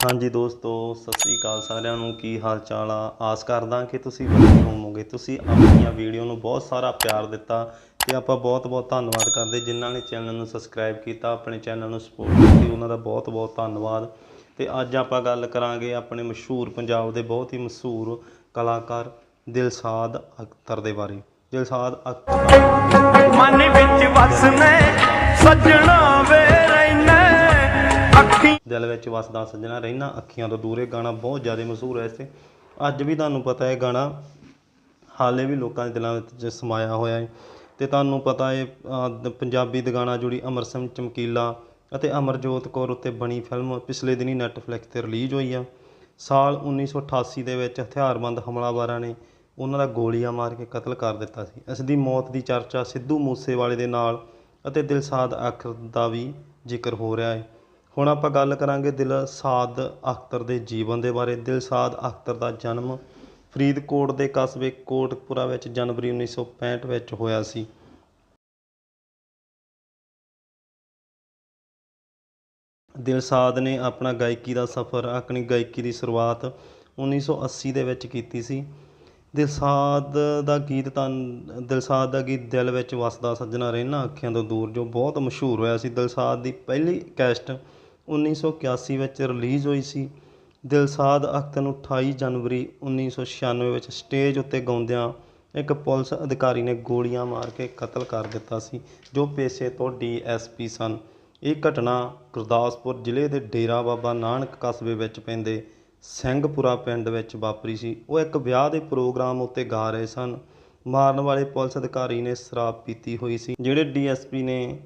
ਹਾਂਜੀ ਦੋਸਤੋ, ਸਤਿ ਸ੍ਰੀ ਅਕਾਲ ਸਾਰਿਆਂ ਨੂੰ। ਕੀ ਹਾਲ ਚਾਲ ਆ? ਆਸ ਕਰਦਾ ਕਿ ਤੁਸੀਂ ਵਧੀਆ ਹੋਵੋਗੇ। ਤੁਸੀਂ ਆਪਣੀਆਂ ਵੀਡੀਓ ਨੂੰ ਬਹੁਤ ਸਾਰਾ ਪਿਆਰ ਦਿੱਤਾ ਤੇ ਆਪਾਂ ਬਹੁਤ ਬਹੁਤ ਧੰਨਵਾਦ ਕਰਦੇ। ਜਿਨ੍ਹਾਂ ਨੇ ਚੈਨਲ ਨੂੰ ਸਬਸਕ੍ਰਾਈਬ ਕੀਤਾ, ਆਪਣੇ ਚੈਨਲ ਨੂੰ ਸਪੋਰਟ ਕੀਤੀ, ਉਹਨਾਂ ਦਾ ਬਹੁਤ ਬਹੁਤ ਧੰਨਵਾਦ। ਤੇ ਅੱਜ ਆਪਾਂ ਗੱਲ ਕਰਾਂਗੇ ਆਪਣੇ ਮਸ਼ਹੂਰ ਪੰਜਾਬ ਦੇ ਬਹੁਤ ਹੀ ਮਸ਼ਹੂਰ ਕਲਾਕਾਰ ਦਿਲਸਾਦ ਅਖਤਰ ਦੇ ਬਾਰੇ। ਦਿਲਸਾਦ ਅਖਤਰ। ਮਨ ਵਿੱਚ ਵਸਨੇ ਸੱਜਣਾ ਵੇ। ਰਹਿਣਾ ਦਿਲ ਵਿੱਚ ਵਸਦਾ ਸੱਜਣਾ ਰਹਿਣਾ, ਅੱਖੀਆਂ ਤੋਂ ਦੂਰ ਇਹ ਗਾਣਾ ਬਹੁਤ ਜ਼ਿਆਦਾ ਮਸ਼ਹੂਰ ਹੈ ਇਸੇ ਅੱਜ ਵੀ ਤੁਹਾਨੂੰ ਪਤਾ ਹੈ ਗਾਣਾ ਹਾਲੇ ਵੀ ਲੋਕਾਂ ਦੇ ਦਿਲਾਂ ਵਿੱਚ ਸਮਾਇਆ ਹੋਇਆ ਹੈ। ਤੇ ਤੁਹਾਨੂੰ ਪਤਾ ਹੈ ਦ- ਪੰਜਾਬੀ ਦਾ ਗਾਣਾ ਜੁੜੀ ਅਮਰ ਸਿੰਘ ਚਮਕੀਲਾ ਅਤੇ ਅਮਰਜੋਤ ਕੌਰ ਉੱਤੇ ਬਣੀ ਫਿਲਮ ਪਿਛਲੇ ਦਿਨੀ ਨੈੱਟਫਲਿਕਸ ਤੇ ਰਿਲੀਜ਼ ਹੋਈ ਆ। ਸਾਲ 1988 ਦੇ ਵਿੱਚ ਹਥਿਆਰਬੰਦ ਹਮਲਾਵਰਾਂ ਨੇ ਉਹਨਾਂ ਦਾ ਗੋਲੀਆਂ ਮਾਰ ਕੇ ਕਤਲ ਕਰ ਦਿੱਤਾ ਸੀ। ਇਸ ਦੀ ਮੌਤ ਦੀ ਚਰਚਾ ਸਿੱਧੂ ਮੂਸੇਵਾਲੇ ਦੇ ਨਾਲ ਅਤੇ ਦਿਲਸਾਦ ਆਖਰ ਦਾ ਵੀ ਜ਼ਿਕਰ ਹੋ ਰਿਹਾ ਹੈ। ਹੁਣ ਆਪਾਂ ਗੱਲ ਕਰਾਂਗੇ ਦਿਲਸਾਦ ਅਖਤਰ ਦੇ ਜੀਵਨ ਦੇ ਬਾਰੇ। ਦਿਲਸਾਦ ਅਖਤਰ ਦਾ ਜਨਮ ਫਰੀਦਕੋਟ ਦੇ ਕਸਬੇ ਕੋਟਕਪੁਰਾ ਵਿੱਚ ਜਨਵਰੀ 1965 ਵਿੱਚ ਹੋਇਆ ਸੀ। ਦਿਲਸਾਦ ਨੇ ਆਪਣਾ ਗਾਇਕੀ ਦਾ ਸਫ਼ਰ, ਆਪਣੀ ਗਾਇਕੀ ਦੀ ਸ਼ੁਰੂਆਤ 1980 ਦੇ ਵਿੱਚ ਕੀਤੀ ਸੀ। ਦਿਲਸਾਦ ਦਾ ਗੀਤ ਤਾਂ ਦਿਲਸਾਦ ਦਾ ਗੀਤ ਦਿਲ ਵਿੱਚ ਵਸਦਾ ਸੱਜਣਾ ਰਹਿਣਾ ਅੱਖਾਂ ਤੋਂ ਦੂਰ, ਜੋ ਬਹੁਤ ਮਸ਼ਹੂਰ ਹੋਇਆ ਸੀ। ਦਿਲਸਾਦ ਦੀ ਪਹਿਲੀ ਕੈਸਟ 1981 ਵਿੱਚ ਰਿਲੀਜ਼ ਹੋਈ ਸੀ। ਦਿਲਸਾਦ ਅਖਤ ਨੂੰ 28 ਜਨਵਰੀ 1996 ਵਿੱਚ ਸਟੇਜ ਉੱਤੇ ਗਾਉਂਦਿਆਂ ਇੱਕ ਪੁਲਿਸ ਅਧਿਕਾਰੀ ਨੇ ਗੋਲੀਆਂ ਮਾਰ ਕੇ ਕਤਲ ਕਰ ਦਿੱਤਾ ਸੀ, ਜੋ ਪੇਸ਼ੇ ਤੋਂ ਡੀਐਸਪੀ ਸਨ। ਇਹ ਘਟਨਾ ਗੁਰਦਾਸਪੁਰ ਜ਼ਿਲ੍ਹੇ ਦੇ ਡੇਰਾ ਬਾਬਾ ਨਾਨਕ ਕਸਬੇ ਵਿੱਚ ਪੈਂਦੇ ਸਿੰਘਪੁਰਾ ਪਿੰਡ ਵਿੱਚ ਵਾਪਰੀ ਸੀ। ਉਹ ਇੱਕ ਵਿਆਹ ਦੇ ਪ੍ਰੋਗਰਾਮ ਉੱਤੇ ਗਾ ਰਹੇ ਸਨ। ਮਾਰਨ ਵਾਲੇ ਪੁਲਿਸ ਅਧਿਕਾਰੀ ਨੇ ਸ਼ਰਾਬ ਪੀਤੀ ਹੋਈ ਸੀ, ਜਿਹੜੇ ਡੀਐਸਪੀ ਨੇ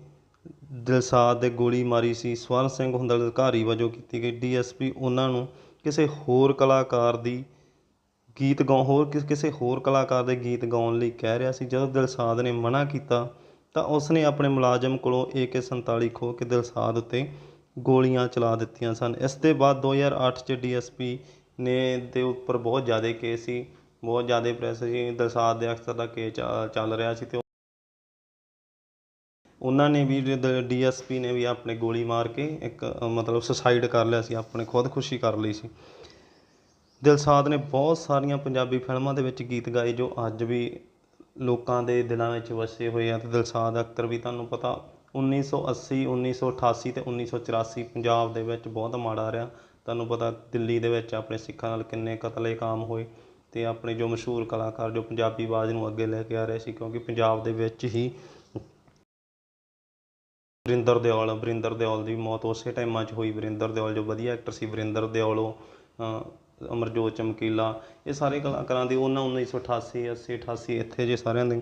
ਦਿਲਸਾਦ ਦੇ ਗੋਲੀ ਮਾਰੀ ਸੀ। ਸਵਰਨ ਸਿੰਘ ਹੁੰਦਲ ਅਧਿਕਾਰੀ ਵਜੋਂ ਕੀਤੀ ਗਈ ਡੀ ਐੱਸ ਪੀ ਉਹਨਾਂ ਨੂੰ ਕਿਸੇ ਹੋਰ ਕਲਾਕਾਰ ਦੀ ਗੀਤ ਗਾਉ ਹੋਰ ਕਿਸੇ ਹੋਰ ਕਲਾਕਾਰ ਦੇ ਗੀਤ ਗਾਉਣ ਲਈ ਕਹਿ ਰਿਹਾ ਸੀ। ਜਦੋਂ ਦਿਲਸਾਦ ਨੇ ਮਨਾ ਕੀਤਾ, ਤਾਂ ਉਸ ਨੇ ਆਪਣੇ ਮੁਲਾਜ਼ਮ ਕੋਲੋਂ AK47 ਖੋਹ ਕੇ ਦਿਲਸਾਦ ਉੱਤੇ ਗੋਲੀਆਂ ਚਲਾ ਦਿੱਤੀਆਂ ਸਨ। ਇਸ ਦੇ ਬਾਅਦ 2008 ਚ ਡੀਐਸਪੀ ਨੇ ਦੇ ਉੱਪਰ ਬਹੁਤ ਜ਼ਿਆਦਾ ਕੇਸ ਸੀ। ਬਹੁਤ ਜ਼ਿਆਦਾ ਪ੍ਰੈਸ ਸੀ। ਦਿਲਸਾਦ ਦੇ ਅਕਸਰ ਦਾ ਕੇਸ ਚੱਲ- ਚੱਲ ਰਿਹਾ ਸੀ ਤੇ ਉਹਨਾਂ ਨੇ ਵੀ ਡੀਐਸਪੀ ਨੇ ਵੀ ਆਪਣੇ ਗੋਲੀ ਮਾਰ ਕੇ ਇੱਕ ਮਤਲਬ ਸੁਸਾਈਡ ਕਰ ਲਿਆ ਸੀ, ਆਪਣੇ ਖੁਦਕੁਸ਼ੀ ਕਰ ਲਈ ਸੀ। ਦਿਲਸਾਦ ਨੇ ਬਹੁਤ ਸਾਰੀਆਂ ਪੰਜਾਬੀ ਫਿਲਮਾਂ ਦੇ ਵਿੱਚ ਗੀਤ ਗਾਏ ਜੋ ਅੱਜ ਵੀ ਲੋਕਾਂ ਦੇ ਦਿਲਾਂ ਵਿੱਚ ਵਸੇ ਹੋਏ ਆ ਤੇ ਦਿਲਸਾਦ ਅਖਤਰ ਵੀ ਤੁਹਾਨੂੰ ਪਤਾ 1980 1988 ਤੇ 1984 ਪੰਜਾਬ ਦੇ ਵਿੱਚ ਬਹੁਤ ਮਾੜਾ ਰਿਹਾ। ਤੁਹਾਨੂੰ ਪਤਾ ਦਿੱਲੀ ਦੇ ਵਿੱਚ ਆਪਣੇ ਸਿੱਖਾਂ ਨਾਲ ਕਿੰਨੇ ਕਤਲੇਆਮ ਹੋਏ ਤੇ ਆਪਣੇ ਜੋ ਮਸ਼ਹੂਰ ਕਲਾਕਾਰ ਜੋ ਪੰਜਾਬੀ ਆਵਾਜ਼ ਨੂੰ ਅੱਗੇ ਲੈ ਕੇ ਆ ਰਹੇ ਸੀ, ਕਿਉਂਕਿ ਪੰਜਾਬ ਦੇ ਵਿੱਚ ਹੀ ਵਰਿੰਦਰ ਦਿਓਲ ਵਰਿੰਦਰ ਦਿਓਲ ਦੀ ਮੌਤ ਉਸੇ ਟਾਈਮਾਂ 'ਚ ਹੋਈ। ਵਰਿੰਦਰ ਦਿਓਲ ਜੋ ਵਧੀਆ ਐਕਟਰ ਸੀ, ਵਰਿੰਦਰ ਦਿਓਲੋ ਅਮਰਜੋਤ ਚਮਕੀਲਾ, ਇਹ ਸਾਰੇ ਕਲਾਕਾਰਾਂ ਦੀ ਉਹਨਾਂ 1988 80 88 ਇੱਥੇ ਜੇ ਸਾਰਿਆਂ ਦੇ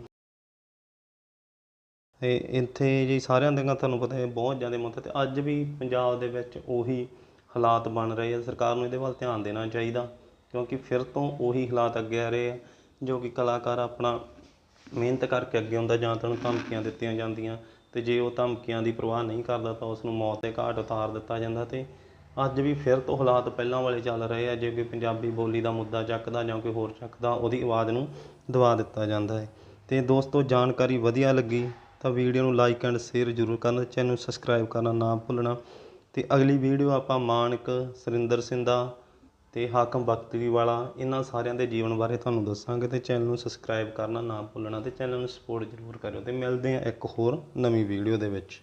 ਤੇ ਇੱਥੇ ਜੀ ਸਾਰਿਆਂ ਦੇ ਤੁਹਾਨੂੰ ਪਤਾ ਹੈ ਬਹੁਤ ਜ਼ਿਆਦਾ ਮੌਤ ਹੈ। ਤੇ ਅੱਜ ਵੀ ਪੰਜਾਬ ਦੇ ਵਿੱਚ ਉਹੀ ਹਾਲਾਤ ਬਣ ਰਹੇ ਆ। ਸਰਕਾਰ ਨੂੰ ਇਹਦੇ ਵੱਲ ਧਿਆਨ ਦੇਣਾ ਚਾਹੀਦਾ, ਕਿਉਂਕਿ ਫਿਰ ਤੋਂ ਉਹੀ ਹਾਲਾਤ ਅੱਗੇ ਆ ਰਹੇ ਆ, ਜੋ ਕਿ ਕਲਾਕਾਰ ਆਪਣਾ ਮਿਹਨਤ ਕਰਕੇ ਅੱਗੇ ਆਉਂਦਾ ਜਾਂ ਤਾਂ ਧਮਕੀਆਂ ਦਿੱਤੀਆਂ ਜਾਂਦੀਆਂ। ਤੇ ਜੇ ਉਹ ਧਮਕੀਆਂ ਦੀ ਪਰਵਾਹ ਨਹੀਂ ਕਰਦਾ ਤਾਂ ਉਸ ਨੂੰ ਮੌਤ ਦੇ ਘਾਟ ਉਤਾਰ ਦਿੱਤਾ ਜਾਂਦਾ ਤੇ ਅੱਜ ਵੀ ਫਿਰ ਤੋਂ ਹਾਲਾਤ ਪਹਿਲਾਂ ਵਾਲੇ ਚੱਲ ਰਹੇ ਆ, ਜੇ ਕੋਈ ਪੰਜਾਬੀ ਬੋਲੀ ਦਾ ਮੁੱਦਾ ਚੱਕਦਾ ਜਾਂ ਕੋਈ ਹੋਰ ਚੱਕਦਾ, ਉਹਦੀ ਆਵਾਜ਼ ਨੂੰ ਦਬਾ ਦਿੱਤਾ ਜਾਂਦਾ ਹੈ। ਤੇ ਦੋਸਤੋ, ਜਾਣਕਾਰੀ ਵਧੀਆ ਲੱਗੀ ਤਾਂ ਵੀਡੀਓ ਨੂੰ ਲਾਈਕ ਐਂਡ ਸ਼ੇਅਰ ਜ਼ਰੂਰ ਕਰਨਾ, ਚੈਨਲ ਨੂੰ ਸਬਸਕ੍ਰਾਈਬ ਕਰਨਾ ਨਾ ਭੁੱਲਣਾ ਤੇ ਅਗਲੀ ਵੀਡੀਓ ਆਪਾਂ ਮਾਨਕ ਸੁਰਿੰਦਰ ਸਿੰਘ ਦਾ ਅਤੇ ਹਾਕਮ ਬਖਤਰੀ ਵਾਲਾ ਇਹਨਾਂ ਸਾਰਿਆਂ ਦੇ ਜੀਵਨ ਬਾਰੇ ਤੁਹਾਨੂੰ ਦੱਸਾਂਗੇ ਅਤੇ ਚੈਨਲ ਨੂੰ ਸਬਸਕ੍ਰਾਈਬ ਕਰਨਾ ਨਾ ਭੁੱਲਣਾ ਅਤੇ ਚੈਨਲ ਨੂੰ ਸਪੋਰਟ ਜ਼ਰੂਰ ਕਰਿਓ ਅਤੇ ਮਿਲਦੇ ਹਾਂ ਇੱਕ ਹੋਰ ਨਵੀਂ ਵੀਡੀਓ ਦੇ ਵਿੱਚ।